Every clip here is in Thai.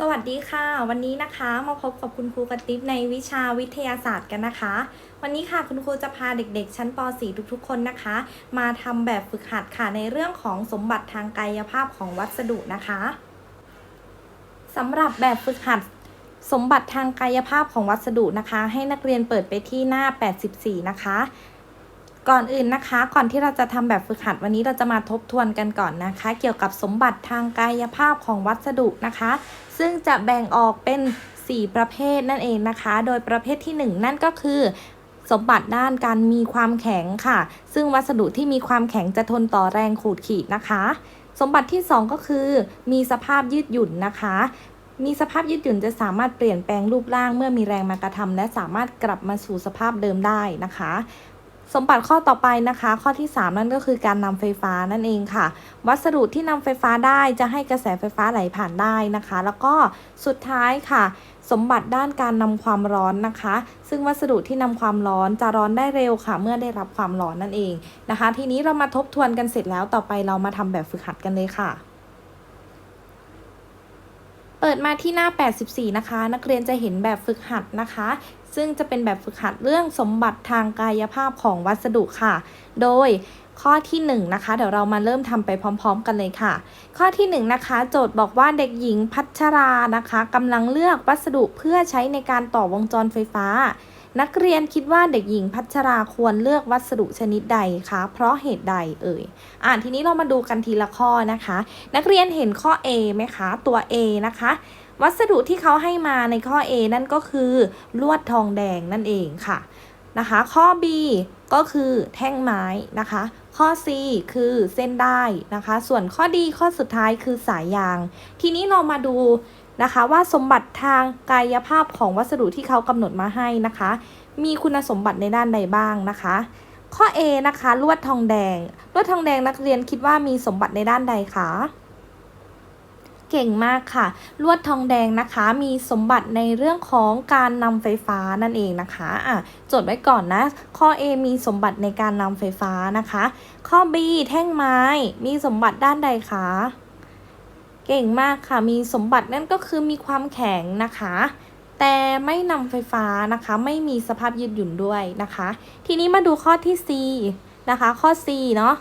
สวัสดีค่ะ วันนี้นะคะมาพบกับคุณครูกระติบในวิชาวิทยาศาสตร์กันนะคะ วันนี้ค่ะคุณครูจะพาเด็กๆ ชั้นป .4 ทุกๆ คนนะคะ มาทำแบบฝึกหัดค่ะในเรื่องของสมบัติทางกายภาพของวัสดุนะคะสำหรับแบบฝึกหัดสมบัติทางกายภาพของวัสดุนะคะ ให้นักเรียนเปิดไปที่หน้า 84 นะคะ ก่อนอื่นนะคะ ก่อนที่เราจะทำแบบฝึกหัดวันนี้เราจะมาทบทวนกันก่อนนะคะ เกี่ยวกับสมบัติทางกายภาพของวัสดุนะคะ ซึ่งจะแบ่งออกเป็น 4 ประเภทนั่นเองนะคะ โดยประเภทที่ 1 นั่นก็คือสมบัติด้านการมีความแข็งค่ะ ซึ่งวัสดุที่มีความแข็งจะทนต่อแรงขูดขีดนะคะ สมบัติที่ 2 ก็คือ มีสภาพยืดหยุ่นนะคะ มีสภาพยืดหยุ่นจะสามารถเปลี่ยนแปลงรูปร่าง เมื่อมีแรงมากระทำและสามารถกลับมาสู่สภาพเดิมได้นะคะ สมบัติข้อต่อไปนะคะ ข้อที่ 3 นั่นก็คือการนำไฟฟ้านั่นเองค่ะ วัสดุที่นำไฟฟ้าได้จะให้กระแสไฟฟ้าไหลผ่านได้นะคะ แล้วก็สุดท้ายค่ะ สมบัติด้านการนำความร้อนนะคะ ซึ่งวัสดุที่นำความร้อนจะร้อนได้เร็วค่ะ เมื่อได้รับความร้อนนั่นเองนะคะ ทีนี้เรามาทบทวนกันเสร็จแล้วต่อไปเรามาทำแบบฝึกหัดกันเลยค่ะเปิดมาที่หน้า 84 นะคะ นักเรียนจะเห็นแบบฝึกหัดนะคะ ซึ่งจะเป็นแบบฝึกหัดเรื่องสมบัติทางกายภาพของวัสดุค่ะ โดยข้อที่1นะคะเดี๋ยวเรามาเริ่มทำไปพร้อม ๆ กันเลยค่ะ ข้อที่1นะคะ โจทย์บอกว่าเด็กหญิงพัชรานะคะกำลังเลือกวัสดุเพื่อใช้ในการต่อวงจรไฟฟ้า นักเรียนคิดว่าเด็กหญิงพัชราควรเลือกวัสดุชนิดใดคะเพราะเหตุใดเอ่ยอ่านทีนี้เรามาดูกันทีละข้อนะคะ นักเรียนเห็นข้อ A ไหมคะตัว A นะคะ วัสดุที่เขาให้มาในข้อ A นั่นก็คือ ลวดทองแดงนั่นเองค่ะนะคะ ข้อ B ก็คือแท่งไม้นะคะ ข้อ C คือเส้นได้นะคะ ส่วนข้อ D ข้อสุดท้ายคือสายยาง ทีนี้เรามาดูนะคะว่าสมบัติทางกายภาพของวัสดุที่เขากำหนดมาให้นะคะ มีคุณสมบัติในด้านใดบ้างนะคะ ข้อ A นะคะ ลวดทองแดง ลวดทองแดงนักเรียนคิดว่ามีสมบัติในด้านใดคะ เก่งมากค่ะ ลวดทองแดงนะคะ มีสมบัติในเรื่องของการนำไฟฟ้านั่นเองนะคะอะจดไว้ก่อนนะ ข้อ A มีสมบัติในการนำไฟฟ้านะคะ ข้อ B แท่งไม้ มีสมบัติด้านใดคะเก่งมากค่ะ มีสมบัตินั่นก็คือมีความแข็งนะคะ แต่ไม่นำไฟฟ้านะคะ ไม่มีสภาพยืดหยุ่นด้วยนะคะ ทีนี้มาดูข้อที่ C นะคะ ข้อ C เนาะ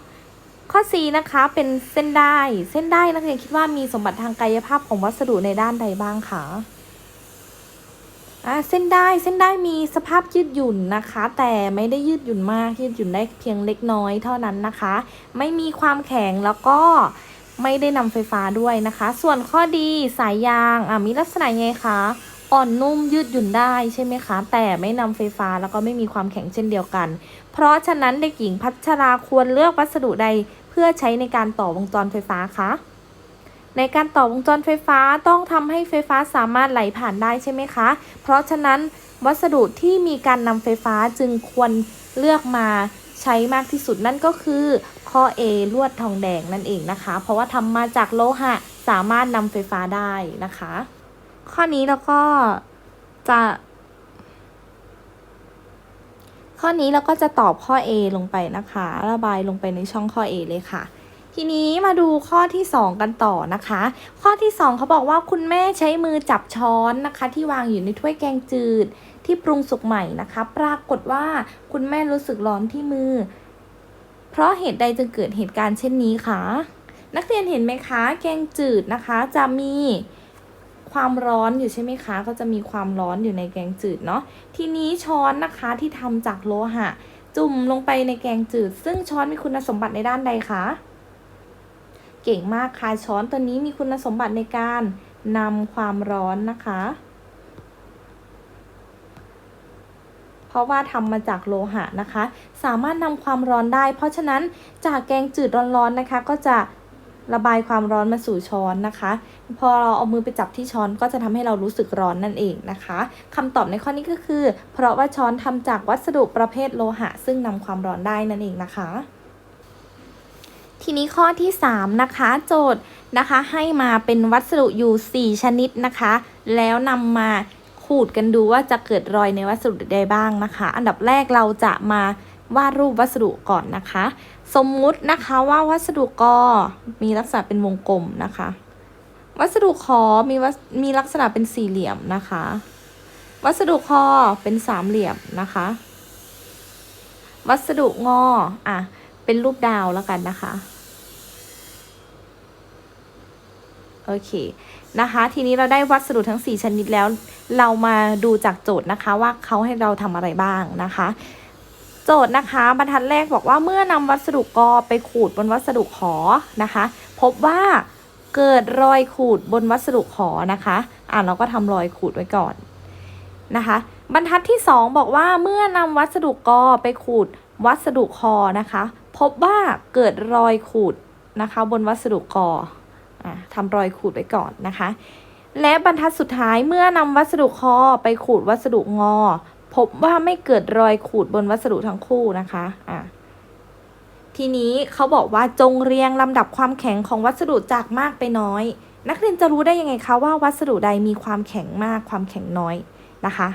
ข้อ C นะคะเป็นเส้นได้ เส้นได้นักเรียนคิดว่ามีสมบัติทางกายภาพของวัสดุในด้านใดบ้างคะอ่าเส้นได้เส้นได้มีสภาพยืดหยุ่นนะคะ แต่ไม่ได้ยืดหยุ่นมากยืดหยุ่นได้เพียงเล็กน้อยเท่านั้นนะคะ ไม่มีความแข็งแล้วก็ไม่ได้นำไฟฟ้าด้วยนะคะ ส่วนข้อดีสายยางอ่ามีลักษณะไงคะ อ่อนนุ่มยืดหยุ่นได้ใช่ไหมคะ แต่ไม่นำไฟฟ้าแล้วก็ไม่มีความแข็งเช่นเดียวกัน เพราะฉะนั้นเด็กหญิงพัชราควรเลือกวัสดุใดเพื่อใช้ในการต่อวงจรไฟฟ้าคะ ในการต่อวงจรไฟฟ้าต้องทำให้ไฟฟ้าสามารถไหลผ่านได้ใช่ไหมคะ เพราะฉะนั้นวัสดุที่มีการนำไฟฟ้าจึงควรเลือกมาใช้มากที่สุดนั่นก็คือข้อ A ลวดทองแดงนั่นเองนะคะ เพราะว่าทำมาจากโลหะสามารถนำไฟฟ้าได้นะคะ ข้อนี้เราก็จะ ข้อนี้เราก็จะตอบข้อ A ลงไปนะคะ ระบายลงไปในช่องข้อ A เลยค่ะ ทีนี้มาดูข้อที่ 2 กันต่อนะคะ ข้อที่ 2เขาบอกว่าคุณแม่ใช้มือจับช้อนนะคะ ที่วางอยู่ในถ้วยแกงจืดที่ปรุงสุกใหม่นะคะ ปรากฏว่าคุณแม่รู้สึกร้อนที่มือ เพราะเหตุใดจึงเกิดเหตุการณ์เช่นนี้คะนักเรียนเห็นไหมคะ แกงจืดนะคะจะมี ความร้อนอยู่ใช่ไหมคะ ก็จะมีความร้อนอยู่ในแกงจืดเนาะทีนี้ช้อนนะคะที่ทำจากโลหะ จุ่มลงไปในแกงจืด ซึ่งช้อนมีคุณสมบัติในด้านใดคะเก่งมากค่ะช้อนตัวนี้มีคุณสมบัติในการนำความร้อนนะคะ เพราะว่าทำมาจากโลหะนะคะ สามารถนำความร้อนได้ เพราะฉะนั้นจากแกงจืดร้อนๆนะคะ ก็จะ ระบายความร้อนมาสู่ช้อนนะคะ พอเราเอามือไปจับที่ช้อนก็จะทำให้เรารู้สึกร้อนนั่นเองนะคะคำตอบในข้อนี้ก็คือ เพราะว่าช้อนทำจากวัสดุประเภทโลหะ ซึ่งนำความร้อนได้นั่นเองนะคะ ทีนี้ข้อที่ 3 นะคะ โจทย์นะคะให้มาเป็นวัสดุอยู่ 4 ชนิดนะคะ แล้วนำมาขูดกันดูว่าจะเกิดรอยในวัสดุใดบ้างนะคะ อันดับแรกเราจะมา วาดรูปวัสดุก่อนนะคะ สมมุตินะคะว่าวัสดุกอมีลักษณะเป็นวงกลมนะคะ วัสดุขอมีวัมีลักษณะเป็นสี่เหลี่ยมนะคะ วัสดุคอเป็นสามเหลี่ยมนะคะ วัสดุงออะเป็นรูปดาวแล้วกันนะคะโอเคนะคะ ทีนี้เราได้วัสดุทั้ง 4 ชนิดแล้ว เรามาดูจากโจทย์นะคะว่าเขาให้เราทำอะไรบ้างนะคะ โจทย์นะคะ บรรทัดแรกบอกว่าเมื่อนำวัสดุกอไปขูดบนวัสดุขอนะคะ พบว่าเกิดรอยขูดบนวัสดุขอนะคะ อ่าเราก็ทำรอยขูดไว้ก่อนนะคะ บรรทัดที่ 2 บอกว่าเมื่อนำวัสดุกอไปขูดวัสดุคอนะคะ พบว่าเกิดรอยขูดนะคะ บนวัสดุกออ่าทำรอยขูดไว้ก่อนนะคะ และบรรทัดสุดท้ายเมื่อนำวัสดุคอไปขูดวัสดุงอ พบว่าไม่เกิดรอยขูดบนวัสดุทั้งคู่นะคะอะทีนี้เขาบอกว่าจงเรียงลำดับความแข็งของวัสดุจากมากไปน้อย นักเรียนจะรู้ได้ยังไงคะว่าวัสดุใดมีความแข็งมากความแข็งน้อยนะคะ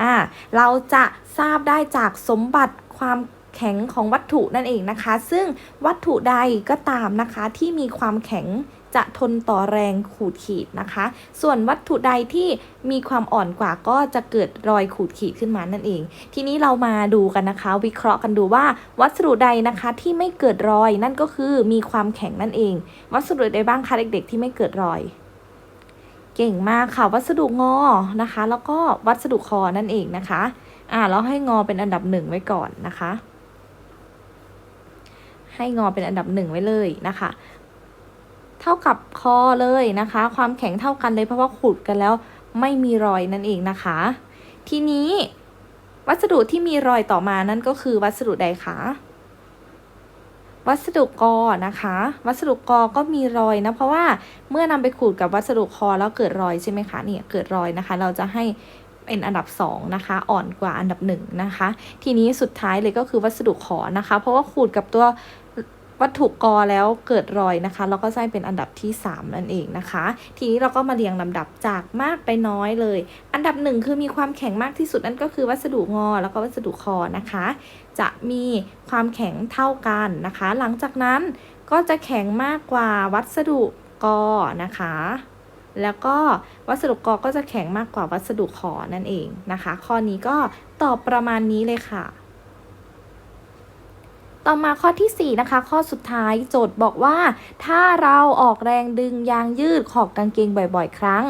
อ่าเราจะทราบได้จากสมบัติความแข็งของวัตถุนั่นเองนะคะ ซึ่งวัตถุใดก็ตามนะคะที่มีความแข็ง จะทนต่อแรงขูดขีดนะคะ ส่วนวัตถุใดที่มีความอ่อนกว่าก็จะเกิดรอยขูดขีดขึ้นมานั่นเอง ทีนี้เรามาดูกันนะคะ วิเคราะห์กันดูว่าวัสดุใดนะคะที่ไม่เกิดรอยนั่นก็คือมีความแข็งนั่นเอง วัสดุใดบ้างคะเด็กๆ ที่ไม่เกิดรอยเก่งมากค่ะ วัสดุงอนะคะ แล้วก็วัสดุคอนั่นเองนะคะอ่าเราให้งอเป็นอันดับหนึ่งไว้ก่อนนะคะ ให้งอเป็นอันดับหนึ่งไว้เลยนะคะ เท่ากับคอเลยนะคะ ความแข็งเท่ากันเลยเพราะว่าขูดกันแล้วไม่มีรอยนั่นเองนะคะ ทีนี้วัสดุที่มีรอยต่อมานั่นก็คือวัสดุใดคะวัสดุกอนะคะ วัสดุกอก็มีรอยนะเพราะว่าเมื่อนำไปขูดกับวัสดุคอแล้วเกิดรอยใช่ไหมคะเนี่ยเกิดรอยนะคะ เราจะให้เป็นอันดับ2นะคะ อ่อนกว่าอันดับ1นะคะ ทีนี้สุดท้ายเลยก็คือวัสดุขอนะคะ เพราะว่าขูดกับตัว วัตถุกอแล้วเกิดรอยนะคะเราก็ใช้เป็นอันดับที่ 3 นั่นเองนะคะ ทีนี้เราก็มาเรียงลำดับจากมากไปน้อยเลย อันดับหนึ่งคือมีความแข็งมากที่สุดนั่นก็คือวัสดุงอ แล้วก็วัสดุคอนะคะ จะมีความแข็งเท่ากันนะคะ หลังจากนั้นก็จะแข็งมากกว่าวัสดุกอนะคะ แล้วก็วัสดุกอก็จะแข็งมากกว่าวัสดุขอนั่นเองนะคะ ข้อนี้ก็ตอบประมาณนี้เลยค่ะ ต่อมาข้อที่ 4 นะคะ ข้อสุดท้ายโจทย์บอกว่า ถ้าเราออกแรงดึงยางยืดขอบกางเกงบ่อยๆ ครั้ง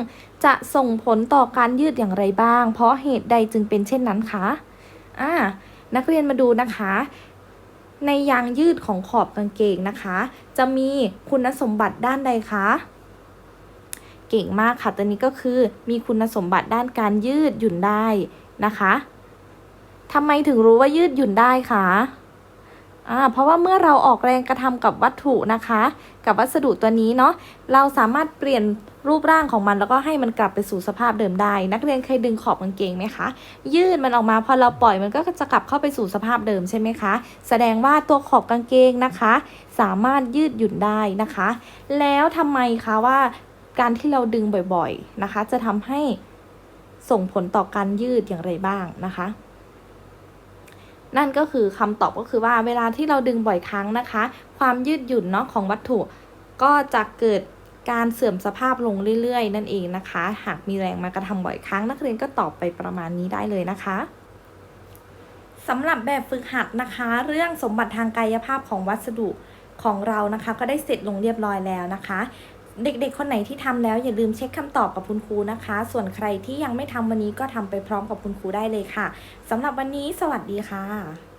จะส่งผลต่อการยืดอย่างไรบ้าง เพราะเหตุใดจึงเป็นเช่นนั้นคะอ่านักเรียนมาดูนะคะ ในยางยืดของขอบกางเกงนะคะ จะมีคุณสมบัติด้านใดคะเก่งมากค่ะตัวนี้ก็คือมีคุณสมบัติด้านการยืดหยุ่นได้นะคะทำไมถึงรู้ว่ายืดหยุ่นได้คะ อ่าเพราะว่าเมื่อเราออกแรงกระทำกับวัตถุนะคะ กับวัสดุตัวนี้เนาะเราสามารถเปลี่ยนรูปร่างของมันแล้วก็ให้มันกลับไปสู่สภาพเดิมได้ นักเรียนเคยดึงขอบกางเกงไหมคะยืดมันออกมาพอเราปล่อยมันก็จะกลับเข้าไปสู่สภาพเดิมใช่ไหมคะ แสดงว่าตัวขอบกางเกงนะคะ สามารถยืดหยุ่นได้นะคะ แล้วทำไมคะว่าการที่เราดึงบ่อยๆนะคะ จะทำให้ส่งผลต่อการยืดอย่างไรบ้างนะคะ นั่นก็คือคำตอบก็คือว่าเวลาที่เราดึงบ่อยครั้งนะคะ ความยืดหยุ่นเนาะของวัตถุ ก็จะเกิดการเสื่อมสภาพลงเรื่อยๆ นั่นเองนะคะ หากมีแรงมากระทำบ่อยครั้ง นักเรียนก็ตอบไปประมาณนี้ได้เลยนะคะสำหรับแบบฝึกหัดนะคะ เรื่องสมบัติทางกายภาพของวัสดุของเรานะคะ ก็ได้เสร็จลงเรียบร้อยแล้วนะคะ เด็กๆ คนไหนที่ทำแล้วอย่าลืมเช็คคำตอบกับคุณครูนะคะ ส่วนใครที่ยังไม่ทำวันนี้ก็ทำไปพร้อมกับคุณครูได้เลยค่ะสำหรับวันนี้สวัสดีค่ะ